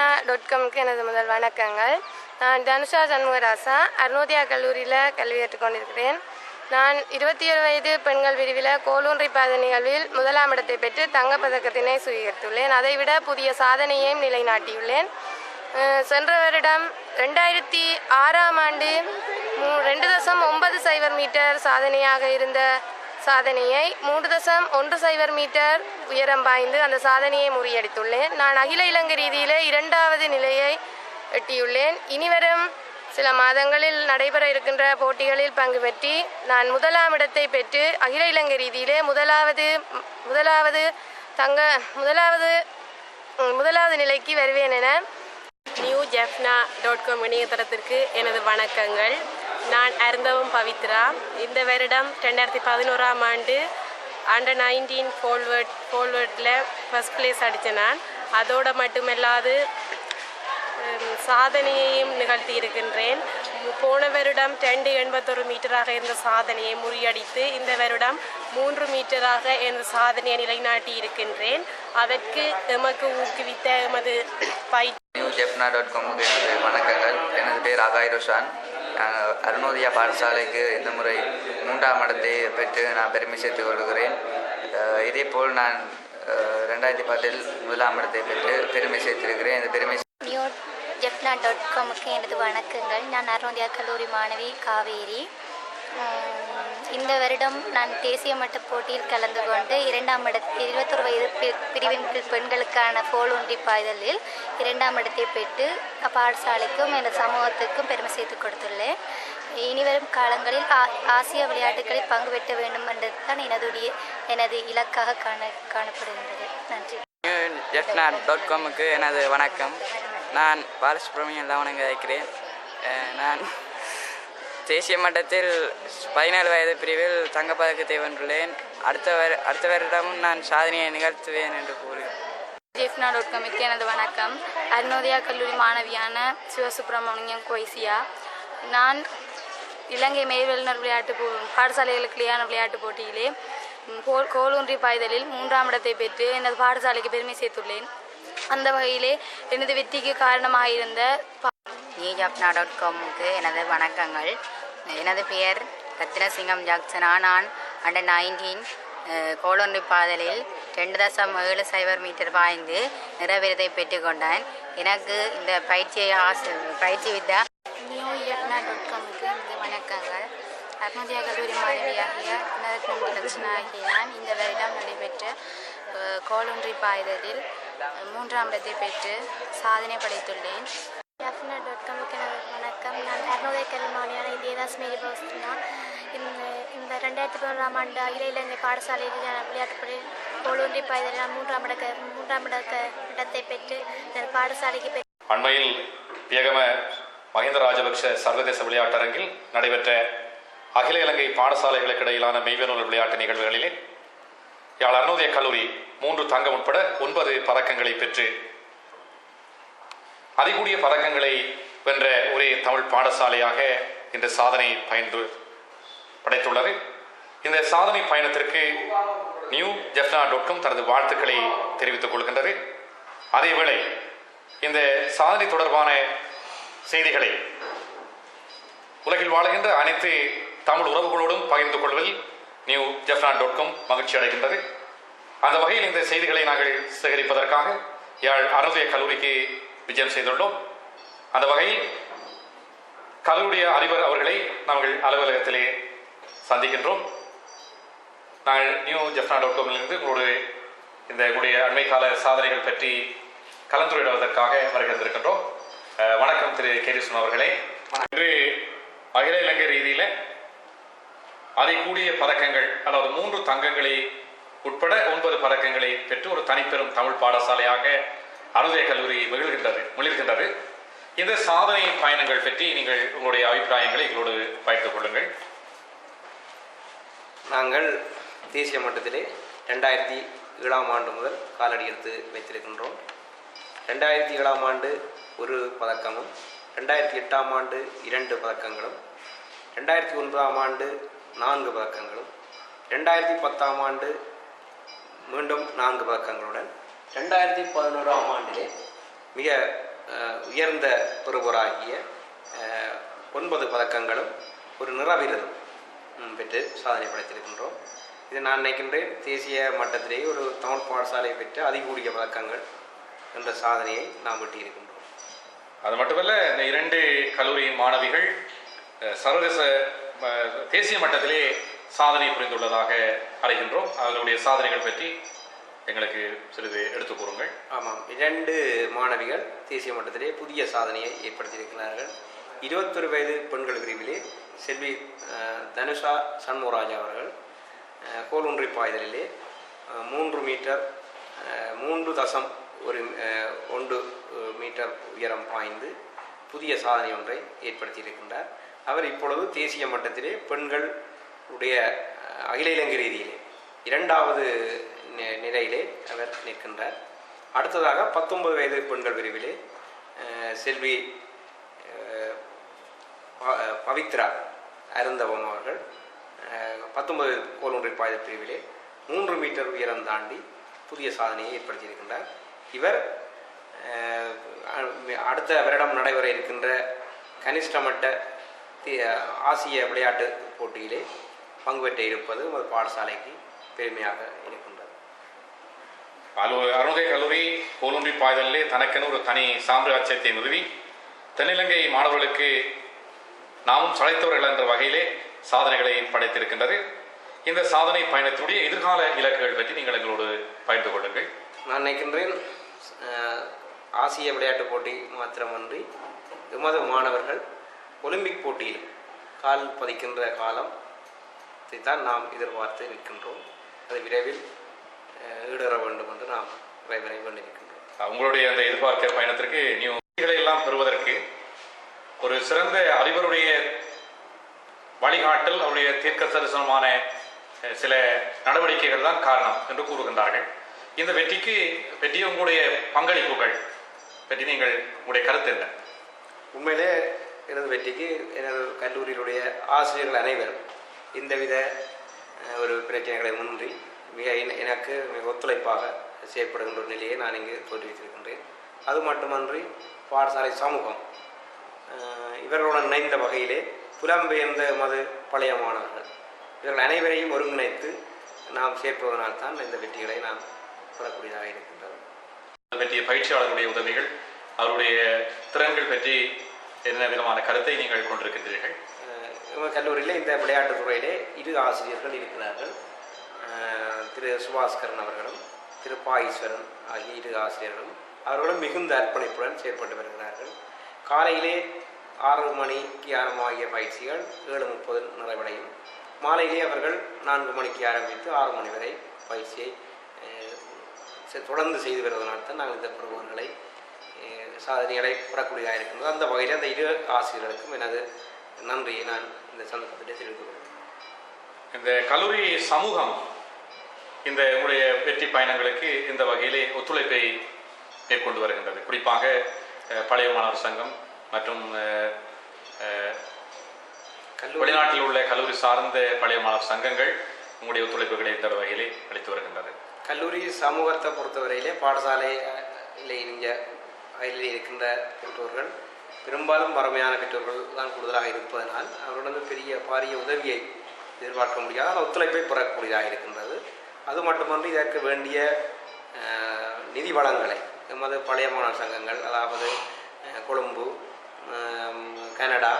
Krishna dot காம்க்கு எனது முதல் வணக்கங்கள். நான் தனுஷா சண்முகராசா அருணோதயா கல்லூரியில் கல்வி கற்றுக்கொண்டிருக்கிறேன். நான் இருபத்தி ஏழு வயது பெண்கள் பிரிவில் கோலூன்றி பாத நிகழ்வில் முதலாம் இடத்தை பெற்று தங்கப்பதக்கத்தினை சுவீகரித்துள்ளேன் அதைவிட புதிய சாதனையையும் நிலைநாட்டியுள்ளேன். சென்ற வருடம் ரெண்டாயிரத்தி ஆறாம் ஆண்டு ரெண்டு தசம் ஒன்பது சைபர் மீட்டர் சாதனையாக இருந்த சாதனையை மூன்று தசம் ஒன்று சைபர் மீட்டர் உயரம் பாய்ந்து அந்த சாதனையை முறியடித்துள்ளேன். நான் அகில இலங்கை ரீதியிலே இரண்டாவது நிலையை எட்டியுள்ளேன். இனிவரும் சில மாதங்களில் நடைபெற இருக்கின்ற போட்டிகளில் பங்கு பெற்றி நான் முதலாம் இடத்தை பெற்று அகில இலங்கை ரீதியிலே முதலாவது முதலாவது தங்க முதலாவது முதலாவது நிலைக்கு வருவேன் என நியூ ஜெஃப்னா டாட் காம் இணையதளத்திற்கு எனது வணக்கங்கள். நான் அருந்தவும் பவித்ரா. இந்த வருடம் ரெண்டாயிரத்தி பதினோராம் ஆண்டு அண்டர் நைன்டீன் ஃபோல்வர்ட் ஃபோல்வர்டில் ஃபஸ்ட் பிளேஸ் அடித்தேன் நான். அதோடு மட்டுமல்லாது சாதனையையும் நிகழ்த்தி இருக்கின்றேன். போன வருடம் ரெண்டு எண்பத்தொரு மீட்டராக இருந்த சாதனையை முறியடித்து இந்த வருடம் மூன்று மீட்டராக எனது சாதனையை நிலைநாட்டி இருக்கின்றேன். அதற்கு எமக்கு ஊக்குவித்த எமது பயிற்சி ஜெப்னா டாட் காமுக்கு எனது வணக்கங்கள். எனது பேர் அகாய் ரோஷான். அருணோதயா பாடசாலைக்கு இந்த முறை மூன்றாம் இடத்தை பெற்று நான் பெருமை சேர்த்து கொள்கிறேன். இதேபோல் நான் ரெண்டாயிரத்தி பத்தில் முதலாம் இடத்தை பெற்று பெருமை சேர்த்திருக்கிறேன். இந்த பெருமை நியூ ஜெப்னா டாட் காமுக்கு எனது வணக்கங்கள். நான் அருணோதயா கல்லூரி மாணவி காவேரி. இந்த வருடம் நான் தேசிய மட்ட போட்டியில் கலந்து கொண்டு இரண்டாம் இடத்தில் இருபத்தொரு வயது பிரிவின் பெண்களுக்கான போல் ஒன்றி பாய்தலில் இரண்டாம் இடத்தை பெற்று பாடசாலைக்கும் எனது சமூகத்துக்கும் பெருமை சேர்த்து கொடுத்துள்ளேன். இனிவரும் காலங்களில் ஆ- ஆசிய விளையாட்டுகளில் பங்கு பெற்ற வேண்டும் என்றது தான் எனதுடைய எனது இலக்காக காண காணப்படுகின்றது. நன்றி. ஜெஃப்னா டாட் காமுக்கு எனது வணக்கம். நான் பாலசுப்ரமணியன் லவணங்க இருக்கிறேன். நான் தேசிய மட்டத்தில் பதினேழு வயது பிரிவில் தங்கப்பதக்கத்தை வென்றுள்ளேன் அடுத்த வரு அடுத்த வருடமும் நான் சாதனையை நிகழ்த்துவேன் என்று கூறுகிறேன் ஜெஃப்னா டாட் காமிற்கு எனது வணக்கம். அருணோதயா கல்லூரி மாணவியான சிவசுப்பிரமணியம் கொய்சியா நான் இலங்கை மேல்வல்லுநர் விளையாட்டு போ பாடசாலைகளுக்கிடையான விளையாட்டு போட்டியிலே கோல் கோலூன்றி பாய்தலில் மூன்றாம் இடத்தை பெற்று எனது பாடசாலைக்கு பெருமை சேர்த்துள்ளேன். அந்த வகையிலே எனது வெற்றிக்கு காரணமாக இருந்த பா- நியூஜாப்னா டாட் காமுக்கு எனது வணக்கங்கள். எனது பெயர் ரத்னசிங்கம் ஜாக்சனா. நான் அண்டர் நைன்டீன் கோலொன்றி பாதலில் ரெண்டு தசம் ஏழு சைபர் மீட்டர் பாய்ந்து நிறவிரதை பெற்றுக்கொண்டேன் எனக்கு இந்த பயிற்சியை ஆசை பயிற்சி வித்தா நியூ இயர்னா டாட் காமுக்கு இந்த வணக்கங்கள். அருணோதயா கல்லூரி மாணவியாகிய நரத்னம் நான் இந்த வருடம் நடைபெற்ற கோலொன்றி பாய்தலில் மூன்றாம் இடத்தை பெற்று சாதனை படைத்துள்ளேன். ஜாஃப்னா டாட் காமுக்கு வணக்கம். நான் அருணோதய கல்வி மாணவியான தேதாஸ் மேரி பவஸ்தினா இந்த இந்த ரெண்டாயிரத்தி பதினோராம் ஆண்டு அகில இலங்கை பாடசாலையில் விளையாட்டுப்படியில் கோலூன்றி பாய்தலில் நான் மூன்றாம் இடக்க மூன்றாம் இடக்க இடத்தை பெற்று இந்த பாடசாலைக்கு அண்மையில் வியகம மஹிந்த ராஜபக்ஷ சர்வதேச விளையாட்டரங்கில் நடைபெற்ற அகில இலங்கை பாடசாலைகளுக்கு இடையிலான மெய்வனூல் விளையாட்டு நிகழ்வுகளிலே யாழ் அருணோதய கல்லூரி மூன்று தங்கம் உட்பட ஒன்பது பதக்கங்களை பெற்று அதிகூடிய பதக்கங்களை வென்ற ஒரே தமிழ் பாடசாலையாக இந்த சாதனை பயந்து படைத்துள்ளது. இந்த சாதனை பயணத்திற்கு நியூ ஜெஃப்னா டாட்கம் தனது வாழ்த்துக்களை தெரிவித்துக் கொள்கின்றது. அதேவேளை இந்த சாதனை தொடர்பான செய்திகளை உலகில் வாழ்கின்ற அனைத்து தமிழ் உறவுகளோடும் பகிர்ந்து கொள்வதில் நியூ ஜெஃப்னா டாட் காம் மகிழ்ச்சி அடைகின்றது. அந்த வகையில் இந்த செய்திகளை நாங்கள் சேகரிப்பதற்காக யாழ் அருதய கல்லூரிக்கு விஜயம் செய்துள்ளோம். அந்த வகையில் கல்லூரிய அதிபர் அவர்களை நாங்கள் அலுவலகத்திலே சந்திக்கின்றோம். நாங்கள் நியூ ஜெஃப்னா டாட் காமிலிருந்து உங்களோடு இந்த உங்களுடைய அண்மை கால சாதனைகள் பற்றி கலந்துரையாடுவதற்காக வருகின்றிருக்கின்றோம் அஹ், வணக்கம் திரு கேரிசன் அவர்களே. இன்று அகில இலங்கை ரீதியில் அதிகூடிய பதக்கங்கள் அதாவது மூன்று தங்கங்களை உட்பட ஒன்பது பதக்கங்களை பெற்று ஒரு தனிப்பெரும் தமிழ் பாடசாலையாக அருதய கல்லூரி மகிழ்கின்றது மொழிகின்றது. இந்த சாதனை பயணங்கள் பற்றி நீங்கள் உங்களுடைய அபிப்பிராயங்களை எங்களோடு பகிர்ந்து கொள்ளுங்கள். நாங்கள் தேசிய மட்டத்திலே ரெண்டாயிரத்தி ஏழாம் ஆண்டு முதல் காலடி எடுத்து வைத்திருக்கின்றோம். ரெண்டாயிரத்தி ஏழாம் ஆண்டு ஒரு பதக்கமும் ரெண்டாயிரத்தி எட்டாம் ஆண்டு இரண்டு பதக்கங்களும் ரெண்டாயிரத்தி ஒன்பதாம் ஆண்டு நான்கு பதக்கங்களும் ரெண்டாயிரத்தி பத்தாம் ஆண்டு மீண்டும் நான்கு பதக்கங்களுடன் ரெண்டாயிரத்தி பதினோராம் ஆண்டிலே மிக உயர்ந்த பெறுபவராகிய ஒன்பது பதக்கங்களும் ஒரு நிறவிரதம் பெற்று சாதனை படைத்திருக்கின்றோம். இது நான் நினைக்கின்றேன் தேசிய மட்டத்திலேயே ஒரு தமிழ் பாடசாலை பெற்ற அதிகூடிய பதக்கங்கள் என்ற சாதனையை நாம் வெட்டியிருக்கின்றோம். அது மட்டுமல்ல இந்த இரண்டு கல்லூரி மாணவிகள் சர்வதேச தேசிய மட்டத்திலே சாதனை புரிந்துள்ளதாக அறிகின்றோம் அவர்களுடைய சாதனைகள் பற்றி எங்களுக்கு சிறிது எடுத்து கூறுங்கள். ஆமாம். இரண்டு மாணவிகள் தேசிய மட்டத்திலே புதிய சாதனையை ஏற்படுத்தியிருக்கிறார்கள். இருபத்தொரு வயது பெண்கள் பிரிவிலே செல்வி தனுஷா சண்முகராஜா அவர்கள் கோலுன்றி பாய்தலிலே மூன்று மீட்டர் மூன்று தசம் ஒரு ஒன்று மீட்டர் உயரம் பாய்ந்து புதிய சாதனை ஒன்றை ஏற்படுத்தியிருக்கின்றார். அவர் இப்பொழுது தேசிய மட்டத்திலே பெண்கள் உடைய அகில இலங்கை ரீதியிலே இரண்டாவது நிலையிலே அவர் நிற்கின்றார். அடுத்ததாக பத்தொன்பது வயது பெண்கள் பிரிவிலே செல்வி ப- பவித்ரா அருந்தவம் அவர்கள் பத்தொன்பது கோலொன்றை பாய்த பிரிவிலே மூன்று மீட்டர் உயரம் தாண்டி புதிய சாதனையை ஏற்படுத்தியிருக்கின்றார். இவர் அடுத்த வருடம் நடைபெற இருக்கின்ற கனிஷ்டமட்ட ஆசிய விளையாட்டு போட்டியிலே பங்கு பெற்று இருப்பது ஒரு பாடசாலைக்கு பெருமையாக இருக்கின்றது. அலு- அருணோதய கல்லூரி கோலும்பி பாய்தலிலே தனக்கென ஒரு தனி சாம்ராஜ்யத்தை நிறுவி தென்னிலங்கை மாணவர்களுக்கு நாமும் சளைத்தவர்கள் என்ற வகையிலே சாதனைகளை படைத்திருக்கின்றது. இந்த சாதனை பயணத்துடைய எதிர்கால இலக்குகள் பற்றி நீங்கள் எங்களோடு பகிர்ந்து கொள்ளுங்கள். நான் நினைக்கின்றேன் ஆசிய விளையாட்டுப் போட்டி மாத்திரமன்றி எமது மாணவர்கள் ஒலிம்பிக் போட்டியில் கால் பதிக்கின்ற காலம் தான் நாம் எதிர்பார்த்து நிற்கின்றோம். அது விரைவில் ஈடேற வேண்டும் என்று நாம் இறைவனை வேண்டியிருக்கின்றோம். உங்களுடைய அந்த எதிர்பார்க்க பயணத்திற்கு நியூகளை எல்லாம் பெறுவதற்கு ஒரு சிறந்த அதிபருடைய வழிகாட்டல் அவருடைய தீர்க்க தரிசனமான சில நடவடிக்கைகள் தான் காரணம் என்று கூறுகின்றார்கள். இந்த வெற்றிக்கு வெற்றி உங்களுடைய பங்களிப்புகள் பற்றி நீங்கள் உங்களுடைய கருத்து என்ன? உண்மையிலே எனது வெற்றிக்கு எனது கல்லூரியினுடைய ஆசிரியர்கள் அனைவரும் எந்தவித அஹ், ஒரு பிரச்சனைகளை முன்றி மிக என- எனக்கு மிக ஒத்துழைப்பாக செயற்படுகின்ற ஒரு நிலையை நான் இங்கு தோற்றுவித்திருக்கின்றேன். அது மட்டுமன்றி பாடசாலை சமூகம் இவர்களுடன் இணைந்த வகையிலே புலம்பெயர்ந்த மது பழைய மாணவர்கள் இவர்கள் அனைவரையும் ஒருங்கிணைத்து நாம் சேர்ப்பதனால் தான் இந்த வெற்றிகளை நாம் பெறக்கூடியதாக இருக்கின்றது. பற்றிய பயிற்சியாளர்களுடைய உதவிகள் அவருடைய திறன்கள் பற்றி என்ன விதமான கருத்தை நீங்கள் கொண்டிருக்கின்றீர்கள்? கல்லூரியில் இந்த விளையாட்டுத் துறையிலே இரு ஆசிரியர்கள் இருக்கிறார்கள். திரு சுபாஸ்கரன் அவர்களும் திரு பாயீஸ்வரன் ஆகிய இரு ஆசிரியர்களும் அவர்களும் மிகுந்த அர்ப்பணிப்புடன் செயற்பட்டு வருகிறார்கள் காலையிலே ஆறு மணிக்கு ஆரம்பமாகிய பயிற்சிகள் ஏழு முப்பது நிறைவடையும் மாலையிலே அவர்கள் நான்கு மணிக்கு ஆரம்பித்து ஆறு மணி வரை பயிற்சியை செ- தொடர்ந்து செய்து வருவதனால் தான் நாங்கள் இந்த பருவங்களை சாதனைகளை பெறக்கூடியதாக இருக்கின்றது அந்த வகையில் அந்த இரு ஆசிரியர்களுக்கும் எனது நன்றியை நான் இந்த சந்தர்ப்பத்திலே தெரிவித்துக் கொள்கிறேன் இந்த கல்லூரி சமூகம் இந்த உங்களுடைய வெற்றி பயணங்களுக்கு இந்த வகையிலே ஒத்துழைப்பை மேற்கொண்டு வருகின்றது. குறிப்பாக பழைய மாணவர் சங்கம் மற்றும் வெளிநாட்டில் உள்ள கல்லூரி சார்ந்த பழைய மாணவர் சங்கங்கள் உங்களுடைய ஒத்துழைப்புகளை இந்த வகையிலே அளித்து வருகின்றது. கல்லூரி சமூகத்தை பொறுத்தவரையிலே பாடசாலையில் இங்கே அதில் இருக்கின்ற பெற்றோர்கள் பெரும்பாலும் வறுமையான பெற்றோர்கள் தான் கூடுதலாக இருப்பதனால் அவர்களுடன் பெரிய பாரிய உதவியை எதிர்பார்க்க முடியாத ஒத்துழைப்பை பெறக்கூடியதாக இருக்கின்றது. அது மட்டுமன்றி இதற்கு வேண்டிய நிதி வளங்களை எமது பழைய மாணவர் சங்கங்கள் அதாவது கொழும்பு கனடா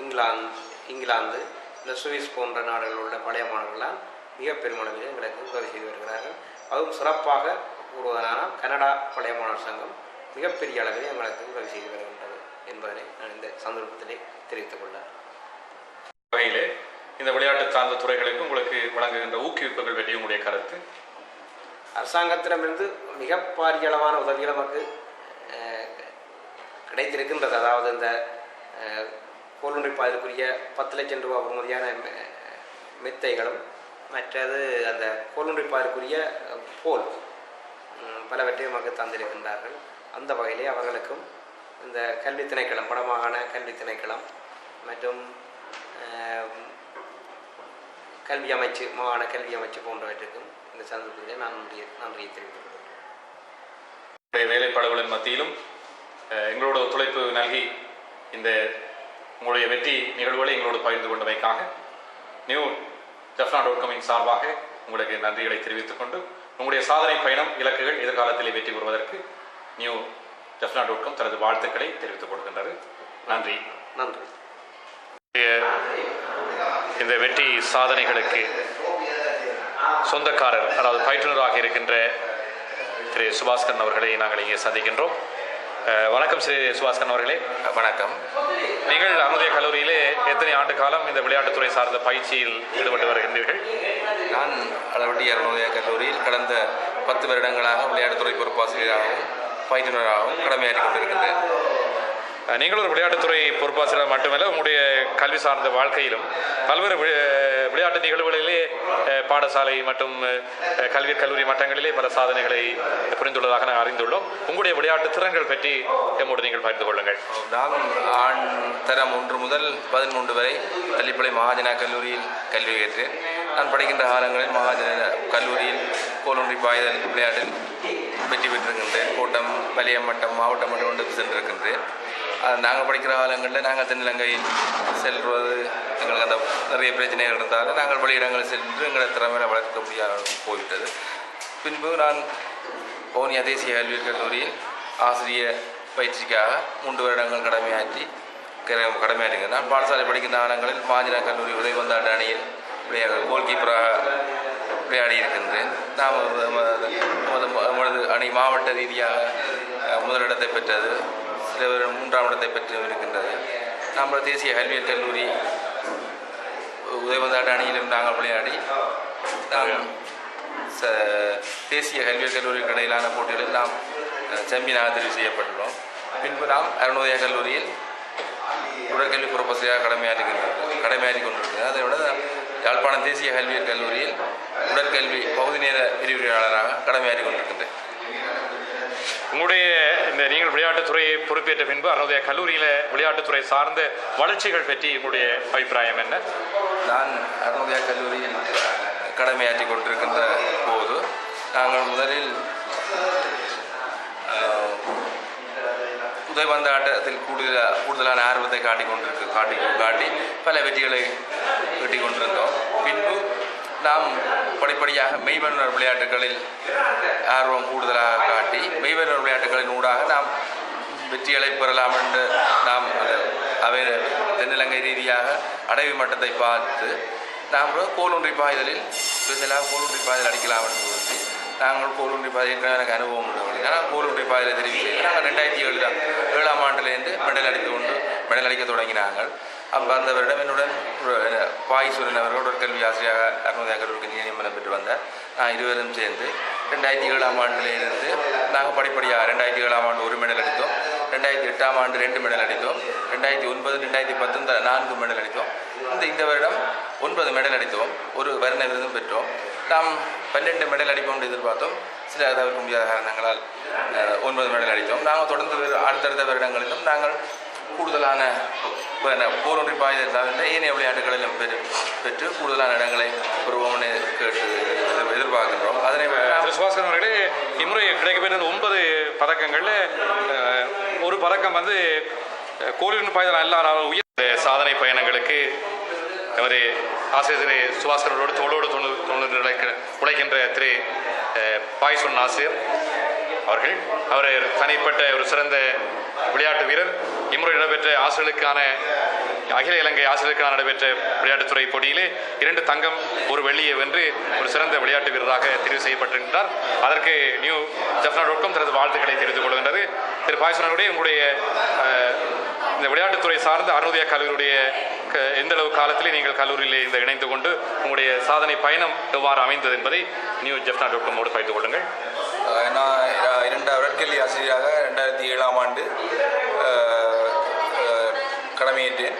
இங்கிலாந்து இங்கிலாந்து இந்த சுவிஸ் போன்ற நாடுகளில் உள்ள பழைய மாணவர்கள்லாம் மிக பெருமளவில் எங்களுக்கு உதவி செய்து வருகிறார்கள். அதுவும் சிறப்பாக கூறுவதனால் கனடா பழைய மாணவர் சங்கம் மிகப்பெரிய அளவில் எங்களுக்கு உதவி செய்து வருகின்றது என்பதனை நான் இந்த சந்தர்ப்பத்திலே தெரிவித்துக் கொள்ளார் வகையிலே இந்த விளையாட்டு சார்ந்த துறைகளுக்கு உங்களுக்கு வழங்குகின்ற ஊக்குவிப்புகள் பற்றி உங்களுடைய கருத்து? அரசாங்கத்திடமிருந்து மிக பாரிய அளவான உதவிகள் நமக்கு கிடைத்திருக்கின்றது. அதாவது இந்த அஹ், கோலுண்டிப்பாதற்குரிய பத்து லட்சம் ரூபாய் பெறுமதியான மெ- மெத்தைகளும் மற்றது அந்த கோலுண்டிப்பாதற்குரிய போல் பலவற்றையும் நமக்கு தந்திருக்கின்றார்கள். அந்த வகையிலே அவர்களுக்கும் இந்த கல்வி திணைக்களம் வடமாகாண கல்வி திணைக்களம் மற்றும் கல்வி அமைச்சு மாகாண கல்வி அமைச்சு போன்றவற்றுக்கும் இந்த சந்தர்ப்பத்திலே நான் நன்றியை நன்றியை தெரிவித்துக் கொள்கிறேன். வேலைப்பாடுகளின் மத்தியிலும் எங்களோட ஒத்துழைப்பு நல்கி இந்த உங்களுடைய வெற்றி நிகழ்வுகளை எங்களோடு பகிர்ந்து கொண்டமைக்காக நியூ ஜஃப்னா டாட் காமின் சார்பாக உங்களுக்கு நன்றிகளை தெரிவித்துக் கொண்டு உங்களுடைய சாதனை பயணம் இலக்குகள் எதிர்காலத்திலே வெற்றி பெறுவதற்கு நியூ ஜஃப்னா டாட் காம் தனது வாழ்த்துக்களை தெரிவித்துக் கொடுக்கின்றது நன்றி. நன்றி. இந்த வெற்றி சாதனைகளுக்கு சொந்தக்காரர் அதாவது பயிற்றுனராக இருக்கின்ற திரு சுபாஸ்கரன் அவர்களை நாங்கள் இங்கே சந்திக்கின்றோம். வணக்கம் ஸ்ரீ சுபாஸ்கரன் அவர்களே. வணக்கம். நீங்கள் அருணோதய கல்லூரியிலே எத்தனை ஆண்டு காலம் இந்த விளையாட்டுத்துறை சார்ந்த பயிற்சியில் ஈடுபட்டு வருகின்றீர்கள்? நான் அளவட்டி அருணோதய கல்லூரியில் கடந்த பத்து வருடங்களாக விளையாட்டுத்துறை பொறுப்பாசிரியராகவும் பயிற்றுனராகவும் கடமையாற்றி கொண்டிருக்கின்றேன். நீங்கள் ஒரு விளையாட்டுத்துறை பொறுப்பாசிரியர் மட்டுமல்ல உங்களுடைய கல்வி சார்ந்த வாழ்க்கையிலும் பல்வேறு விளையாட்டு நிகழ்வுகளிலே பாடசாலை மற்றும் கல்வி கல்லூரி மட்டங்களிலே பல சாதனைகளை புரிந்துள்ளதாக நான் அறிந்துள்ளோம். உங்களுடைய விளையாட்டு திறன்கள் பற்றி எம்மோடு நீங்கள் பகிர்ந்து கொள்ளுங்கள். நான் ஆண் தரம் ஒன்று முதல் பதிமூன்று வரை பள்ளிப்பளை மகாஜனா கல்லூரியில் கல்வி ஏற்றேன் நான் படிக்கின்ற காலங்களில் மகாஜன கல்லூரியில் கோலொன்றி பாய்தல் விளையாட்டில் வெற்றி பெற்றிருக்கின்றேன். கோட்டம் வலிய மட்டம் மாவட்டம் மட்டம் கொண்டு சென்றிருக்கின்றேன். நாங்கள் படிக்கிற காலங்களில் நாங்கள் தென்னிலங்கையில் செல்வது எங்களுக்கு அந்த நிறைய பிரச்சனைகள் இருந்தாலும் நாங்கள் வெளியிடங்கள் சென்று எங்களை திறமையை வளர்க்க முடியாமல் போய்விட்டது பின்பு நான் போனியா தேசிய கல்வி கல்லூரியில் ஆசிரியர் பயிற்சிக்காக மூன்று வருடங்கள் கடமையாற்றி க- கடமையாற்றிங்க நான் பாடசாலை படிக்கின்ற காலங்களில் மாஜினா கல்லூரி உதயவந்தாண்டு அணியில் விளையாட கோல் கீப்பராக விளையாடி இருக்கின்றேன் நாம் நமது அணி மாவட்ட ரீதியாக முதலிடத்தை பெற்றது சில பேர் மூன்றாம் இடத்தை பெற்று இருக்கின்றது நாம் தேசிய கல்வியல் கல்லூரி உதயவந்தாண்டு அணியிலும் நாங்கள் விளையாடி நாங்கள் ச தேசிய கல்வியல் கல்லூரிக்கு இடையிலான போட்டிகளில் நாம் அஹ், சாம்பியனாக தெரிவு செய்யப்பட்டுள்ளோம். பின்பு நாம் அருணோதய கல்லூரியில் உடற்கல்வி புறப்பசையாக கடமையாற்றுகின்றோம் கடமையாற்றி கொண்டிருக்கிறது. அதை விட யாழ்ப்பாணம் தேசிய கல்வியல் கல்லூரியில் உடற்கல்வி பகுதி நேர பிரிவுரையாளராக கடமையாற்றி கொண்டிருக்கின்றேன். உங்களுடைய இந்த நீங்கள் விளையாட்டுத்துறையை பொறுப்பேற்ற பின்பு அதனுடைய கல்லூரியில் விளையாட்டுத்துறை சார்ந்த வளர்ச்சிகள் பற்றி உங்களுடைய அபிப்பிராயம் என்ன? நான் அருணோதயா கல்லூரியில் கடமையாற்றி கொண்டிருக்கின்ற போது நாங்கள் முதலில் ஆஹ், உதயபந்த ஆட்டத்தில் கூடுதல் கூடுதலான ஆர்வத்தை காட்டிக் கொண்டிருக்க காட்டி காட்டி பல வெற்றிகளை கட்டி கொண்டிருந்தோம் பின்பு நாம் படிப்படியாக மெய்வனர் விளையாட்டுகளில் ஆர்வம் கூடுதலாக காட்டி மெய்வனர் விளையாட்டுகளின் ஊடாக நாம் வெற்றிகளை பெறலாம் என்று நாம் அவை தென்னிலங்கை ரீதியாக அடைவு மட்டத்தை பார்த்து நாம் கோலுன்றி பாய்தலில் ஸ்பெஷலாக கோலுன்றி பாய்தல் அடிக்கலாம் என்று கூறி நாங்கள் கோலொன்றி ஏற்கனவே எனக்கு அனுபவம் உண்டு ஆனால் கோலுன்றி பாதையில் தெரிவு நாங்கள் ரெண்டாயிரத்தி ஏழு ஏழாம் ஆண்டுலேருந்து மெடல் அடித்து கொண்டு மெடல் அடிக்க தொடங்கினாங்கள் அப்போ அந்த வருடம் என்னுடன் ஒரு பாய்சூரன் அவர்கள் ஒரு கல்வி ஆசிரியராக அருணோதயா கல்லூரிக்கு நியமனம் பெற்று வந்தார். நான் இருவரும் சேர்ந்து ரெண்டாயிரத்தி ஏழாம் ஆண்டிலிருந்து நாங்கள் படிப்படியாக ரெண்டாயிரத்தி ஏழாம் ஆண்டு ஒரு மெடல் அடித்தோம். ரெண்டாயிரத்தி எட்டாம் ஆண்டு ரெண்டு மெடல் அடித்தோம். ரெண்டாயிரத்தி ஒன்பது ரெண்டாயிரத்தி பத்து நான்கு மெடல் அடித்தோம். இந்த இந்த வருடம் ஒன்பது மெடல் அடித்தோம். ஒரு வருண விருதும் பெற்றோம். நாம் பன்னெண்டு மெடல் அடிப்போம் என்று எதிர்பார்த்தோம். சில தவிர்க்க முடியாத காரணங்களால் ஒன்பது மெடல் அடித்தோம். நாங்கள் தொடர்ந்து அடுத்தடுத்த வருடங்களிலும் நாங்கள் கூடுதலான போரொன்றி பாய்தல் தவிர்த்த ஏனைய விளையாட்டுகளிலும் பெற்று பெற்று கூடுதலான இடங்களை பெறுவோம்னு கேட்டு எதிர்- எதிர்பார்க்கின்றோம். அதனை சுபாஸ்கரன் அவர்களே இம்முறை கிடைக்கப்பெற்றது ஒன்பது பதக்கங்கள்ல அஹ், ஒரு பதக்கம் வந்து கோலின் பாய்தல் அல்லாத உயர் சாதனை பயணங்களுக்கு அவர் ஆசிரியர் திரு சுபாஸ்கரோடு தோளோடு தொண்ணூ தொண்ணூறு உழைக்க உழைக்கின்ற திரு அஹ், பாய்சொன் ஆசிரியர் அவர்கள் அவர் தனிப்பட்ட ஒரு சிறந்த விளையாட்டு வீரர். இம்முறை நடைபெற்ற ஆசிரியர்களுக்கான அகில இலங்கை ஆசிரியர்களுக்கான நடைபெற்ற விளையாட்டுத்துறை போட்டியிலே இரண்டு தங்கம் ஒரு வெள்ளியை வென்று ஒரு சிறந்த விளையாட்டு வீரராக தெரிவு செய்யப்பட்டிருக்கிறார் அதற்கு நியூ ஜப்னா டாட் தனது வாழ்த்துக்களை தெரிவித்துக் கொள்கின்றது. திரு பாய்சனுடைய உங்களுடைய இந்த விளையாட்டுத்துறை சார்ந்த அருணோதய கல்லூரியுடைய க- எந்த அளவு காலத்திலே நீங்கள் கல்லூரியிலே இந்த இணைந்து கொண்டு உங்களுடைய சாதனை பயணம் எவ்வாறு அமைந்தது என்பதை நியூ ஜெஃப்னா டாட் காமோடு பகிர்ந்து கொள்ளுங்கள். நான் இரண்டு இரண்டாவது உடற்கல்வி ஆசிரியராக ரெண்டாயிரத்தி ஏழாம் ஆண்டு கடமையேற்றேன்.